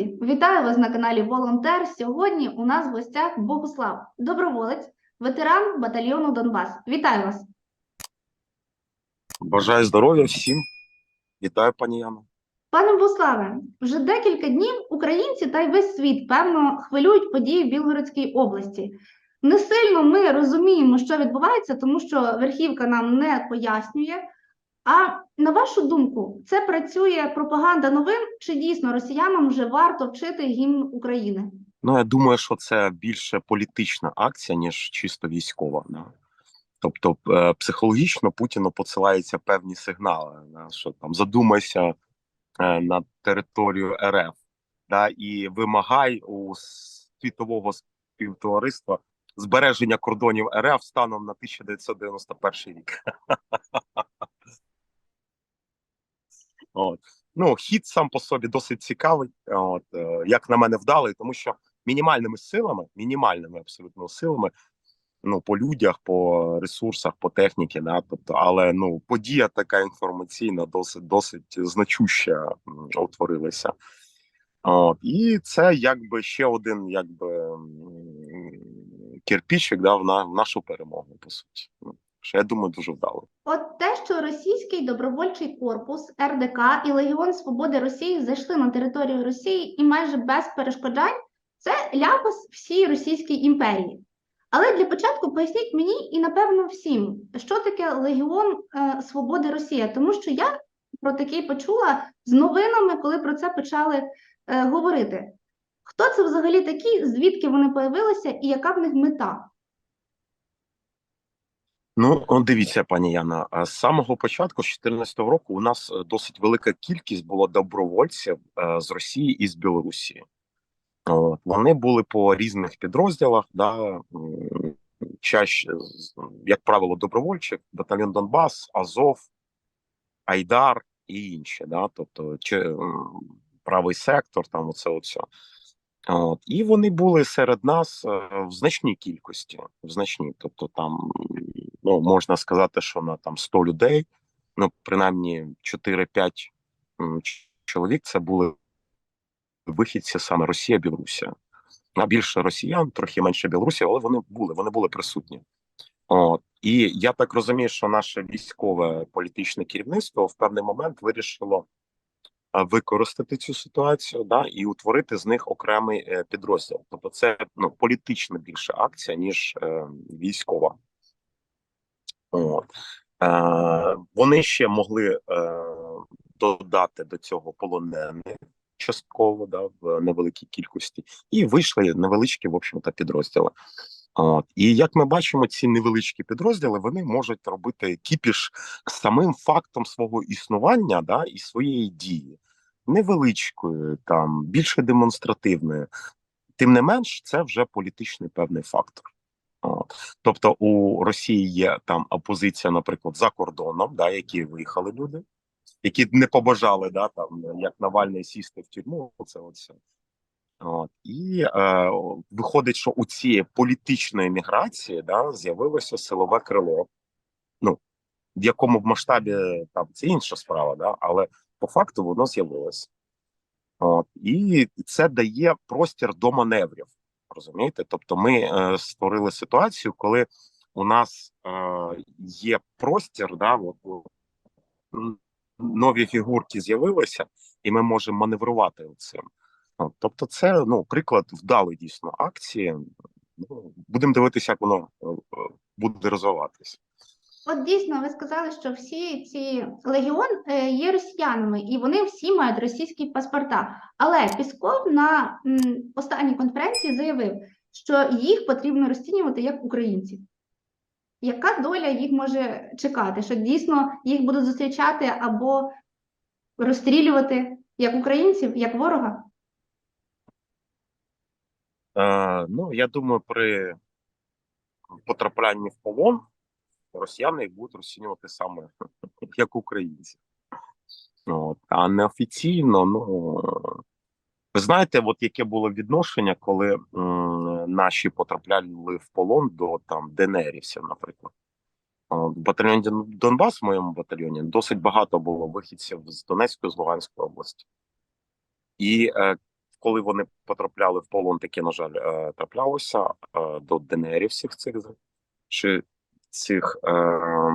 Друзі, вітаю вас на каналі Волонтер. Сьогодні у нас в гостях Богуслав, доброволець, ветеран батальйону Донбас. Вітаю вас! Бажаю здоров'я всім. Вітаю, пані Яно. Пане Богуславе, вже декілька днів українці та й весь світ певно хвилюють події в Білгородській області. Не сильно ми розуміємо, що відбувається, тому що верхівка нам не пояснює. А на вашу думку, це працює пропаганда новин, чи дійсно росіянам вже варто вчити гімн України? Ну, я думаю, що це більше політична акція, ніж чисто військова. Да? Тобто, е, психологічно Путіну посилаються певні сигнали, да? що там задумайся е, на територію РФ, да? і вимагай у світового співтовариства збереження кордонів РФ станом на 1991 рік. От. Ну, хід сам по собі досить цікавий, от, е, як на мене, вдалий, тому що мінімальними силами, мінімальними абсолютно силами, ну, по людях, по ресурсах, по техніці, да, тобто, але ну, подія така інформаційна, досить досить значуща утворилася. От, і це якби ще один якби кирпичик да, в нашу перемогу, по суті. Що я думаю, дуже вдало. От те, що російський добровольчий корпус, РДК і Легіон Свободи Росії зайшли на територію Росії і майже без перешкоджань, це ляпас всій Російській імперії. Але для початку поясніть мені і напевно всім, що таке Легіон е, Свободи Росія, тому що я про такий почула з новинами, коли про це почали е, говорити. Хто це взагалі такі, звідки вони появилися і яка в них мета? Ну, дивіться, пані Яна, з самого початку, з 2014 року, у нас е, досить велика кількість було добровольців е, з Росії і з Білорусі. Вони були по різних підрозділах, да, чаще, як правило, добровольчих, батальйон Донбас, Азов, Айдар і інші, да, тобто чи, правий сектор, там оце оце. От, і вони були серед нас е, в значній кількості, в значній, тобто там, ну, можна сказати, що на там 100 людей, ну, принаймні 4-5 чоловік це були вихідці саме Росія, Білорусія. А більше росіян, трохи менше білорусів, але вони були, вони були присутні. От. І я так розумію, що наше військове політичне керівництво в певний момент вирішило використати цю ситуацію да, і утворити з них окремий е, підрозділ. Тобто, це ну, політична більше акція, ніж е, військова. От. Е, вони ще могли е, додати до цього полонених частково да, в невеликій кількості, і вийшли невеличкі, в общем-то, підрозділи. От. І як ми бачимо, ці невеличкі підрозділи вони можуть робити кіпіш самим фактом свого існування да, і своєї дії, невеличкою, там більше демонстративною. Тим не менш, це вже політичний певний фактор. Тобто у Росії є там опозиція, наприклад, за кордоном, да, які виїхали люди, які не побажали да, там, як Навальний сісти в тюрму. Це оце. От. І е, виходить, що у цієї політичної міграції да, з'явилося силове крило. Ну, в якому б масштабі там це інша справа, да, але по факту воно з'явилося. От. І це дає простір до маневрів. Розумієте? Тобто, ми е, створили ситуацію, коли у нас е, є простір, да, от, нові фігурки з'явилися, і ми можемо маневрувати цим. Тобто, це ну приклад вдалої дійсно акції. Ну, будемо дивитися, як воно е, буде розвиватися. От дійсно, ви сказали, що всі ці легіон е, є росіянами, і вони всі мають російські паспорта. Але Пісков на останній конференції заявив, що їх потрібно розцінювати як українців. Яка доля їх може чекати? Що дійсно їх будуть зустрічати або розстрілювати як українців, як ворога? Е, ну, я думаю, при потраплянні в полон росіяни їх будуть розцінювати саме як українці. От, а неофіційно, ну ви знаєте, от яке було відношення, коли м, наші потрапляли в полон до там ДНРівців, наприклад. В батальйоні Донбас, в моєму батальйоні, досить багато було вихідців з Донецької з Луганської області. І е, коли вони потрапляли в полон, таке, на жаль, е, траплялося е, до ДНРівців цих чи цих е,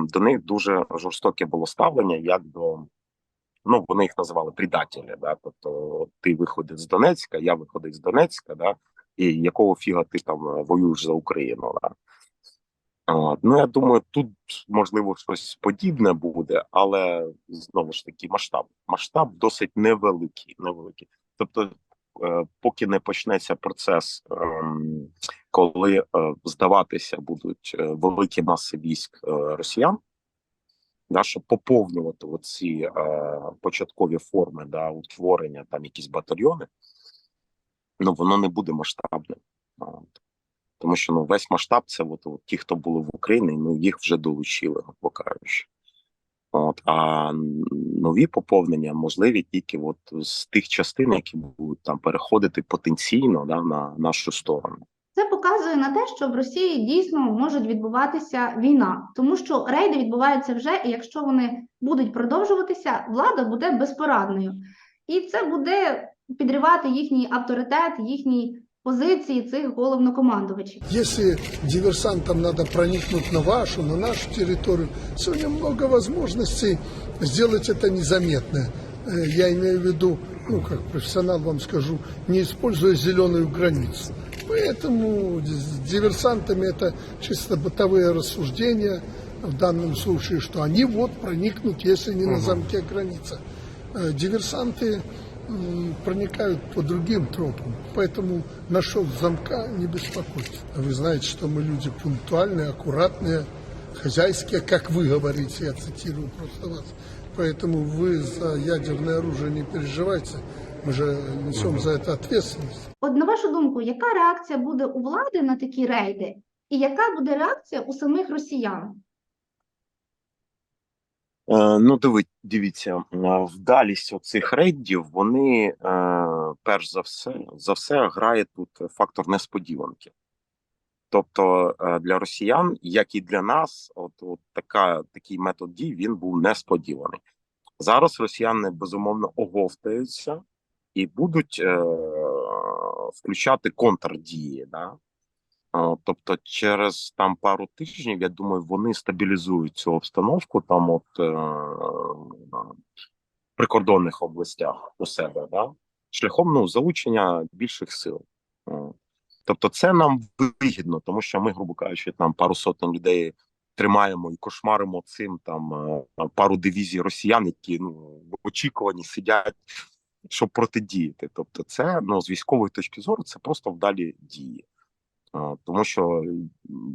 до них дуже жорстоке було ставлення, як до ну вони їх називали предателі, да, тобто ти виходить з Донецька, я виходив з Донецька, да, і якого фіга ти там е, воюєш за Україну. Да. Ну я думаю, тут можливо щось подібне буде, але знову ж таки масштаб. Масштаб досить невеликий. невеликий. Тобто, поки не почнеться процес, ем, коли е, здаватися будуть е, великі маси військ е, росіян, да, щоб поповнювати оці е, початкові форми да, утворення, там якісь батальйони, ну воно не буде масштабним. Тому що ну весь масштаб це от, от ті, хто були в Україні, ну їх вже долучили, грубо кажучи. От, а нові поповнення можливі тільки от з тих частин, які будуть там переходити потенційно да, на нашу сторону. Це показує на те, що в Росії дійсно може відбуватися війна, тому що рейди відбуваються вже, і якщо вони будуть продовжуватися, влада буде безпорадною. І це буде підривати їхній авторитет, їхні позиції цих головнокомандувачів. Если диверсантам надо проникнуть на вашу, на нашу территорию, сегодня много возможностей сделать это незаметно. Э, Я имею в виду, ну, как профессионал вам скажу, не используя зеленую границу. Поэтому с диверсантами это чисто бытовые рассуждения в данном случае, что они вот проникнут, если не на замке граница. Э, Диверсанты проникают по другим тропам. Поэтому насчет замка не беспокойтесь. Вы знаете, что мы люди пунктуальные, аккуратные, хозяйские, как вы говорите, я цитирую просто вас. Поэтому вы за ядерное оружие не переживайте. Мы же несем за это ответственность. От на вашу думку, яка реакція буде у влади на такі рейди, і яка буде реакція у самих росіян? Е, ну, диви, дивіться, е, вдалість оцих рейдів, вони е, перш за все за все грає тут фактор несподіванки. Тобто е, для росіян, як і для нас, от, от така, такий метод дій він був несподіваний. Зараз росіяни безумовно оговтаються і будуть е, включати контрдії. Да? Е, Тобто, через там пару тижнів, я думаю, вони стабілізують цю обстановку там, от е, прикордонних областях у себе, да? шляхом ну, залучення більших сил. Тобто, це нам вигідно, тому що ми, грубо кажучи, там пару сотень людей тримаємо і кошмаримо цим там е, пару дивізій росіян, які ну в сидять, щоб протидіяти. Тобто, це ну з військової точки зору, це просто вдалі дії. Тому що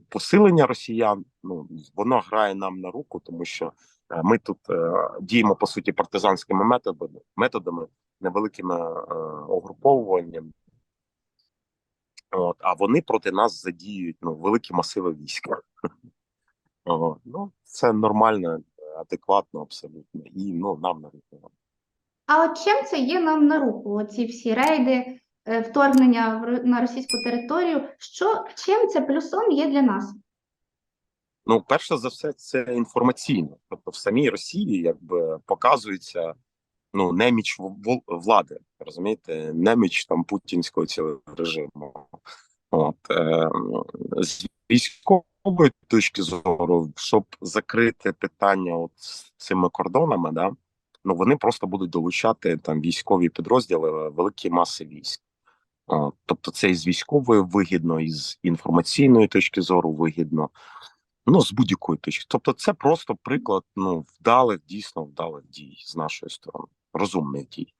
посилення росіян ну воно грає нам на руку, тому що е, ми тут е, діємо по суті партизанськими методами, методами невеликими угруповуванням. От, а вони проти нас задіють ну, великі масиви війська. О, ну, це нормально, адекватно, абсолютно. І ну, нам на руку. А от чим це є нам на руку? Оці всі рейди, е, вторгнення на російську територію. Що чим це плюсом є для нас? Ну, перше за все, це інформаційно. Тобто, в самій Росії якби показується ну, неміч влади, розумієте, неміч там путінського цього режиму. От, е, з військової точки зору, щоб закрити питання от з цими кордонами, да, ну вони просто будуть долучати там військові підрозділи великі маси військ. От, тобто, це і з військової вигідно, і з інформаційної точки зору вигідно. Ну, з будь-якої точки. Тобто, це просто приклад ну, вдалих, дійсно вдалих дій з нашої сторони, розумних дій.